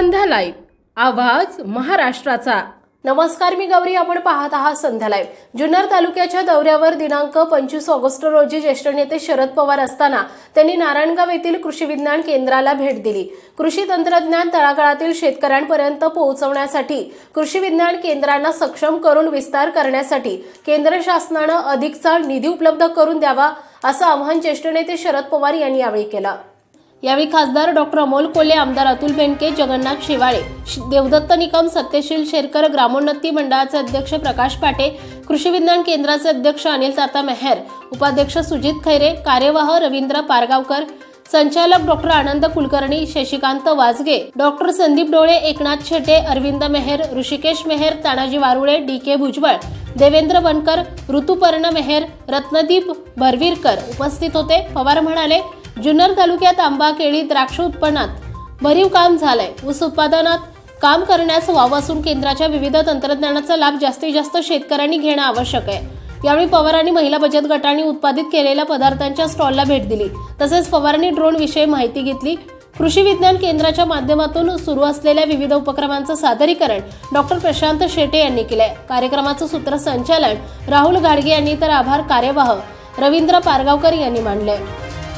संध्या live आवाज महाराष्ट्राचा. नमस्कार मी गौरी. आपण पाहत आहात संध्या लाईव्ह जुन्नर तालुक्याच्या दौऱ्यावर दिनांक पंचवीस ऑगस्ट रोजी ज्येष्ठ नेते शरद पवार असताना त्यांनी नारायणगाव येथील कृषी विज्ञान केंद्राला भेट दिली. कृषी तंत्रज्ञान तळागाळातील शेतकऱ्यांपर्यंत पोहोचवण्यासाठी कृषी विज्ञान केंद्रांना सक्षम करून विस्तार करण्यासाठी केंद्र शासनानं अधिकचा निधी उपलब्ध करून द्यावा असं आवाहन ज्येष्ठ नेते शरद पवार यांनी यावेळी केलं. यावेळी खासदार डॉक्टर अमोल कोले आमदार अतुल बेंडके जगन्नाथ शेवाळे देवदत्त निकम सत्यशील शेरकर ग्रामोन्नती मंडळाचे अध्यक्ष प्रकाश पाटे कृषी विज्ञान केंद्राचे अध्यक्ष अनिल ताता मेहर उपाध्यक्ष सुजित खैरे कार्यवाह रवींद्र पारगावकर संचालक doctor Anand Kulkarni Shashikant Wajge doctor Sandeep Dole Eknath Shete Arvind Meher Hrishikesh Meher Tanaji Warule D K Bhujbal Devendra Bankar Rituparna Meher Ratnadeep Bharvirkar उपस्थित होते. पवार म्हणाले जुन्नर तालुक्यात आंबा केळी द्राक्ष उत्पन्नात भरीव काम झालंय. ऊस उत्पादनात काम करण्यास वाव असून केंद्राच्या विविध तंत्रज्ञानाचा लाभ जास्तीत जास्त शेतकऱ्यांनी घेणं आवश्यक आहे. यावेळी पवारांनी महिला बचत गटांनी उत्पादित केलेल्या पदार्थांच्या स्टॉलला भेट दिली. तसेच पवारांनी ड्रोन विषयी माहिती घेतली. कृषी विज्ञान केंद्राच्या माध्यमातून सुरू असलेल्या विविध उपक्रमांचं सादरीकरण डॉक्टर प्रशांत शेटे यांनी केलंय. कार्यक्रमाचं सूत्रसंचालन राहुल घाडगे यांनी तर आभार कार्यवाह रवींद्र पारगावकर यांनी मांडले